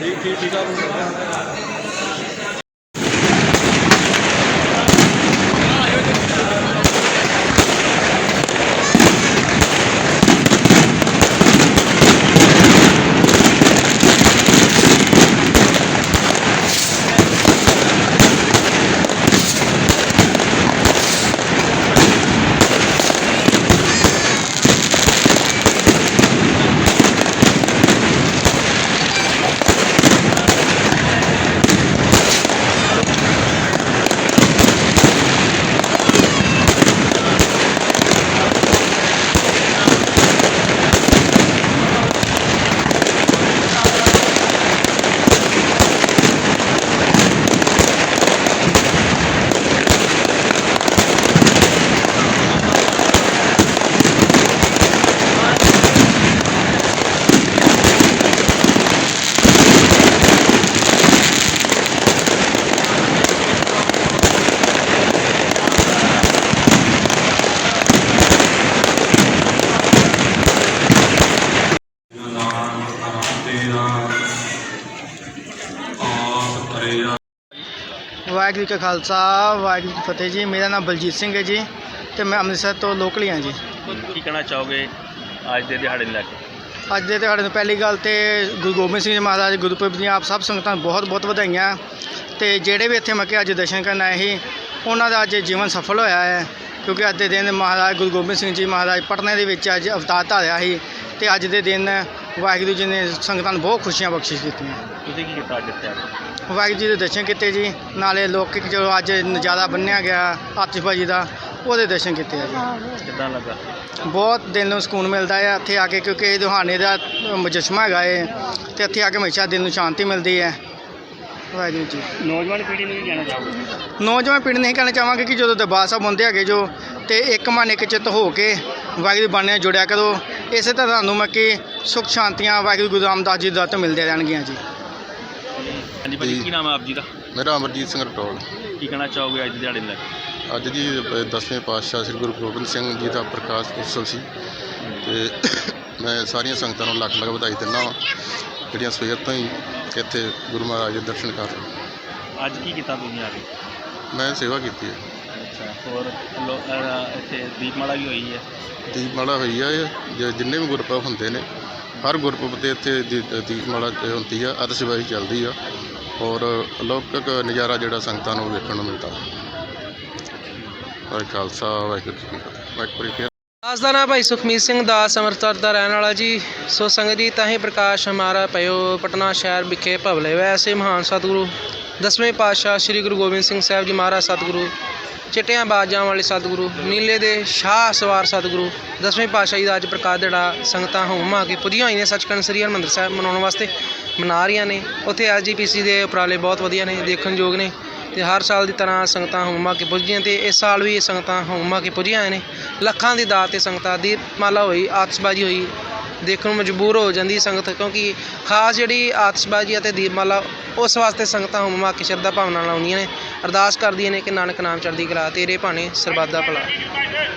Tem que no Waheguru ji ਕਾ ਖਾਲਸਾ ਵਾਹਿਗੁਰੂ ਜੀ ਕੀ ਫਤਿਹ ਜੀ। ਮੇਰਾ ਨਾਮ ਬਲਜੀਤ ਸਿੰਘ ਹੈ ਜੀ ਤੇ ਮੈਂ ਅੰਮ੍ਰਿਤਸਰ ਤੋਂ ਲੋਕਲ ਹੀ ਹਾਂ ਜੀ। ਕੀ ਕਹਿਣਾ ਚਾਹੋਗੇ ਅੱਜ ਦੇ ਦਿਹਾੜੇ ਨੂੰ ਲੈ ਕੇ? ਅੱਜ ਦੇ ਦਿਹਾੜੇ ਨੂੰ ਪਹਿਲੀ ਗੱਲ ਤੇ ਗੁਰੂ ਗੋਬਿੰਦ ਸਿੰਘ ਜੀ ਮਹਾਰਾਜ ਗੁਰਪੁਰਬ ਦੀਆਂ ਆਪ ਸਭ ਸੰਗਤਾਂ ਨੂੰ ਬਹੁਤ ਬਹੁਤ ਵਧਾਈਆਂ। ਤੇ ਜਿਹੜੇ ਵੀ ਇੱਥੇ ਮੱਕੇ ਅੱਜ ਦਰਸ਼ਨ ਕਰਨ ਆਏ ਸੀ ਉਹਨਾਂ ਦਾ ਅੱਜ ਜੀਵਨ ਸਫਲ ਹੋਇਆ ਹੈ। ਕਿਉਂਕਿ ਅੱਜ ਦੇ ਦਿਨ ਮਹਾਰਾਜ ਗੁਰੂ ਗੋਬਿੰਦ ਸਿੰਘ ਜੀ ਮਹਾਰਾਜ ਪਟਨੇ ਦੇ ਵਿੱਚ ਅੱਜ ਅਵਤਾਰ ਧਾਰਿਆ ਸੀ ਤੇ ਅੱਜ ਦੇ ਦਿਨ ਵਾਹਿਗੁਰੂ ਜੀ ਨੇ ਸੰਗਤਾਂ ਨੂੰ ਬਹੁਤ ਖੁਸ਼ੀਆਂ ਬਖਸ਼ਿਸ਼ ਦਿੱਤੀਆਂ ਤੁਸੀਂ ਕੀ ਕੀਤਾ ਅੱਜ ਇੱਥੇ ਵਾਹਿਗੁਰੂ ਜੀ ਦੇ ਦਰਸ਼ਨ ਕੀਤੇ ਜੀ। ਨਾਲੇ ਲੋਕਿਕ ਜੋ ਅੱਜ ਨਜ਼ਾਰਾ ਬੰਨਿਆ ਗਿਆ ਆਤਿਸ਼ਬਾਜ਼ੀ ਦਾ ਉਹਦੇ ਦਰਸ਼ਨ ਕੀਤੇ ਆ ਜੀ। ਕਿੱਦਾਂ ਲੱਗਾ? ਬਹੁਤ ਦਿਲ ਨੂੰ ਸਕੂਨ ਮਿਲਦਾ ਹੈ ਇੱਥੇ ਆ ਕੇ ਕਿਉਂਕਿ ਇਹ ਦੁਹਾਨੇ ਦਾ ਮੁਜਸਮਾ ਹੈਗਾ ਏ ਤੇ ਇੱਥੇ ਆ ਕੇ ਹਮੇਸ਼ਾ ਦਿਲ ਨੂੰ ਸ਼ਾਂਤੀ ਮਿਲਦੀ ਹੈ ਵਾਹਿਗੁਰੂ ਜੀ। ਨੌਜਵਾਨ ਪੀੜ੍ਹੀ ਨੂੰ ਕੀ ਕਹਿਣਾ ਚਾਹੋਗੇ? ਨੌਜਵਾਨ ਪੀੜ੍ਹੀ ਨੂੰ ਇਹ ਕਹਿਣਾ ਚਾਹਾਂਗੇ ਕਿ ਜਦੋਂ ਦਰਬਾਰ ਸਾਹਿਬ ਹੁੰਦੇ ਹੈਗੇ ਜੋ ਤੇ ਇੱਕ ਮਨ ਇੱਕ ਚਿੱਤ ਹੋ ਕੇ ਵਾਹਿਗੁਰੂ ਬਾਣੇ ਜੁੜਿਆ ਕਰੋ। ਇਸੇ ਤਰ੍ਹਾਂ ਤੁਹਾਨੂੰ ਮੈਂ ਕਿ ਸੁਖ ਸ਼ਾਂਤੀਆਂ ਵਾਹਿਗੁਰੂ ਗੁਰੂ ਰਾਮਦਾਸ ਜੀ ਦਾ ਤੋਂ ਮਿਲਦੇ ਰਹਿਣਗੀਆਂ ਜੀ। ਹਾਂਜੀ ਭਾਜੀ। ਕੀ ਨਾਮ ਹੈ ਆਪ ਜੀ ਦਾ? ਮੇਰਾ ਅਮਰਜੀਤ ਸਿੰਘ ਰਟੋਲ। ਕੀ ਕਹਿਣਾ ਚਾਹੋਗੇ ਅੱਜ ਦੇ ਦਿਹਾੜੇ ਨੂੰ ਲੈ ਕੇ? ਅੱਜ ਅ, ਦਸਵੇਂ ਪਾਤਸ਼ਾਹ ਸ੍ਰੀ ਗੁਰੂ ਗੋਬਿੰਦ ਸਿੰਘ ਜੀ ਦਾ ਪ੍ਰਕਾਸ਼ ਉਤਸਵ ਸੀ। ਤੇ ਮੈਂ ਸਾਰੀਆਂ ਸੰਗਤਾਂ ਨੂੰ ਲੱਖ ਲੱਖ ਵਧਾਈ ਦਿੰਦਾ ਵਾਂ ਜਿਹੜੀਆਂ ਸਵੇਰ ਤੋਂ ਹੀ ਇੱਥੇ ਗੁਰੂ ਮਹਾਰਾਜ ਦੇ ਦਰਸ਼ਨ ਕਰ ਰਹੇ ਅੱਜ ਕੀ ਕੀਤਾ ਤੁਸੀਂ ਆ ਕੇ? ਮੈਂ ਸੇਵਾ ਕੀਤੀ ਹੈ। ਅੱਛਾ ਹੋਰ ਲੋ- ਅਹ ਇੱਥੇ ਦੀਪਮਾਲਾ ਵੀ ਹੋਈ ਹੈ। ਦੀਪਮਾਲਾ ਹੋਈ ਆ ਇਹ ਜ- ਜਿੰਨੇ ਵੀ ਗੁਰਪੁਰਬ ਹੁੰਦੇ ਨੇ ਹਰ ਗੁਰਪੁਰਬ ਤੇ ਇੱਥੇ ਦੀ- ਦੀਪਮਾਲਾ ਹੁੰਦੀ ਆ ਅਤਿਸ਼ਬਾਜ਼ੀ ਚੱਲਦੀ ਆ। ਔਰ ਅਲੌਕਿਕ ਨਜ਼ਾਰਾ ਜਿਹੜਾ ਸੰਗਤਾਂ ਨੂੰ ਵੇਖਣ ਨੂੰ ਮਿਲਦਾ। ਵਾਹਿ ਖਾਲਸਾ, ਵਾਹਿਗੁਰੂ ਜੀ ਕੀ ਫਤਿਹ। ਵਾਹਿਗੁਰੂ ਜੀ ਦਾਸ ਦਾ ਨਾਮ ਭਾਈ ਸੁਖਮੀਤ ਸਿੰਘ ਦਾਸ, ਅੰਮ੍ਰਿਤਸਰ ਦਾ ਰਹਿਣ ਵਾਲਾ ਜੀ। ਸੋ ਸੰਗਤ ਜੀ, ਤਾਂ ਹੀ ਪ੍ਰਕਾਸ਼ ਹਮਾਰਾ ਪਇਓ, ਪਟਨਾ ਸ਼ਹਿਰ ਵਿਖੇ ਭਵਲੇ ਵੈਸੇ ਮਹਾਨ ਸਤਿਗੁਰੂ, ਦਸਵੇਂ ਪਾਤਸ਼ਾਹ ਸ੍ਰੀ ਗੁਰੂ ਗੋਬਿੰਦ ਸਿੰਘ ਸਾਹਿਬ ਜੀ ਮਹਾਰਾਜ ਸਤਿਗੁਰੂ ਚਿੱਟਿਆਂ ਬਾਜਾਂ ਵਾਲੇ ਸਤਿਗੁਰੂ, ਨੀਲੇ ਦੇ ਸ਼ਾਹ ਸਵਾਰ ਸਤਿਗੁਰੂ, ਦਸਵੇਂ ਪਾਤਸ਼ਾਹੀ ਦਾ ਅੱਜ ਪ੍ਰਕਾਸ਼ ਦਿਹਾੜਾ ਸੰਗਤਾਂ ਹੋਮਾ ਕੇ ਪੁੱਜੀਆਂ ਹੋਈਆਂ ਨੇ ਸੱਚਖੰਡ ਸ੍ਰੀ ਹਰਿਮੰਦਰ ਸਾਹਿਬ ਮਨਾਉਣ ਵਾਸਤੇ, ਮਨਾ ਰਹੀਆਂ ਨੇ। ਉੱਥੇ ਐਸਜੀਪੀਸੀ ਦੇ ਉਪਰਾਲੇ ਬਹੁਤ ਵਧੀਆ ਨੇ, ਦੇਖਣ ਯੋਗ ਨੇ ਤੇ ਹਰ ਸਾਲ ਦੀ ਤਰ੍ਹਾਂ ਸੰਗਤਾਂ ਹੋਮਾ ਕੇ ਪੁੱਜਦੀਆਂ ਤੇ ਇਸ ਸਾਲ ਵੀ ਇਹ ਸੰਗਤਾਂ ਹੋਮਾ ਕੇ ਪੁੱਜੀਆਂ ਆਏ ਨੇ। ਲੱਖਾਂ ਦੀ ਦਾਤ ਤੇ ਸੰਗਤਾਂ ਦੀਪਮਾਲਾ ਹੋਈ, ਆਤਸ਼ਬਾਜ਼ੀ ਹੋਈ ਦੇਖਣ ਨੂੰ ਮਜਬੂਰ ਹੋ ਜਾਂਦੀ ਸੰਗਤ ਕਿਉਂਕਿ ਖਾਸ ਜਿਹੜੀ ਆਤਿਸ਼ਬਾਜ਼ੀ ਅਤੇ ਦੀਪਮਾਲਾ ਉਸ ਵਾਸਤੇ ਸੰਗਤਾਂ ਹੋਮਾ ਕੇ ਸ਼ਰਧਾ ਭਾਵਨਾ ਨਾਲ ਆਉਂਦੀਆਂ ਨੇ। ਅਰਦਾਸ ਕਰਦੀਆਂ ਨੇ ਕਿ ਨਾਨਕ ਨਾਮ ਚੜ੍ਹਦੀ ਕਲਾ ਤੇਰੇ ਭਾਣੇ ਸਰਬੱਤ ਦਾ ਭਲਾ।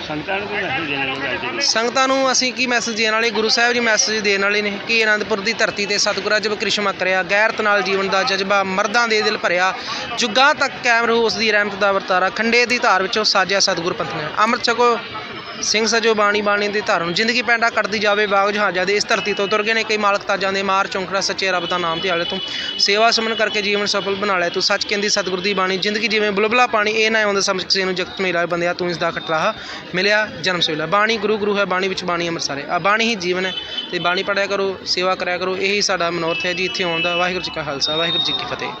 ਸੰਗਤਾਂ ਨੂੰ ਕੋਈ ਮੈਸੇਜ ਦੇਣਾ ਚਾਹੋਗੇ ਅੱਜ ਦੇ ਦਿਨ ਸੰਗਤਾਂ ਨੂੰ ਅਸੀਂ ਕੀ ਮੈਸੇਜ ਦੇਣ ਵਾਲੇ? ਗੁਰੂ ਸਾਹਿਬ ਜੀ ਮੈਸੇਜ ਦੇਣ ਵਾਲੇ ਨੇ ਕਿ ਆਨੰਦਪੁਰ ਦੀ ਧਰਤੀ ਤੇ ਸਤਿਗੁਰਾਂ ਜਬ ਕ੍ਰਿਸ਼ਮਾ ਕਰਿਆ ਗੈਰਤ ਨਾਲ ਜੀਵਨ ਦਾ ਜਜ਼ਬਾ ਮਰਦਾਂ ਦੇ ਦਿਲ ਭਰਿਆ। ਜੁਗਾਂ ਤੱਕ ਕਾਇਮ ਰਹੂ ਉਸ ਦੀ ਰਹਿਮਤ ਦਾ ਵਰਤਾਰਾ ਖੰਡੇ ਦੀ ਧਾਰ ਵਿੱਚੋਂ ਸਾਜਿਆ ਸਤਿਗੁਰ ਪੰਥ ਨੇ। ਅੰਮ੍ਰਿਤ ਛਕੋ। ਸਿੰਘ ਸਜੋ ਬਾਣੀ ਬਾਣੀ ਦੀ ਧਰਮ। ਜ਼ਿੰਦਗੀ ਪੈਂਡਾ ਕੱਟਦੀ ਜਾਵੇ, ਬਾਗ ਜਹਾਜ਼ਾਂ ਦੇ ਇਸ ਧਰਤੀ ਤੋਂ ਤੁਰ ਗਏ ਨੇ ਕਈ ਮਾਲਕ ਤਾਜਾਂ ਦੇ ਮਾਰ, ਚੌਂਕੜਾ, ਸੱਚੇ ਰੱਬ ਦਾ ਨਾਮ ਧਿਆਲੇ ਤੂੰ। ਸੇਵਾ ਸੁਮਨ ਕਰਕੇ ਜੀਵਨ ਸਫਲ ਬਣਾ ਲੈ ਤੂੰ ਸੱਚ ਕਹਿੰਦੀ, ਸਤਿਗੁਰ ਦੀ ਬਾਣੀ। ਜ਼ਿੰਦਗੀ ਜਿਵੇਂ ਬੁਲਬਲਾ ਪਾਣੀ, ਇਹ ਨਾ ਆਉਂਦਾ ਸਮਝ ਕਿਸੇ ਨੂੰ ਜਗਤ ਮੇਰਾ ਬੰਦਿਆ, ਤੂੰ ਇਸ ਦਾ ਖਟਲਾਹਾ ਮਿਲਿਆ ਜਨਮ ਸਵੇਲਾ। ਬਾਣੀ ਗੁਰੂ ਗੁਰੂ ਹੈ, ਬਾਣੀ ਵਿੱਚ ਬਾਣੀ ਅੰਮ੍ਰਿਤਸਰ ਸਾਰੇ ਆ ਬਾਣੀ ਹੀ ਜੀਵਨ ਹੈ ਤੇ ਬਾਣੀ ਪੜਿਆ ਕਰੋ, ਸੇਵਾ ਕਰਿਆ ਕਰੋ, ਇਹੀ ਸਾਡਾ ਮਨੋਰਥ ਹੈ ਜੀ, ਇੱਥੇ ਆਉਣ ਦਾ। ਵਾਹਿਗੁਰੂ ਜੀ ਕਾ ਖਾਲਸਾ, ਵਾਹਿਗੁਰੂ ਜੀ ਕੀ ਫਤਿਹ।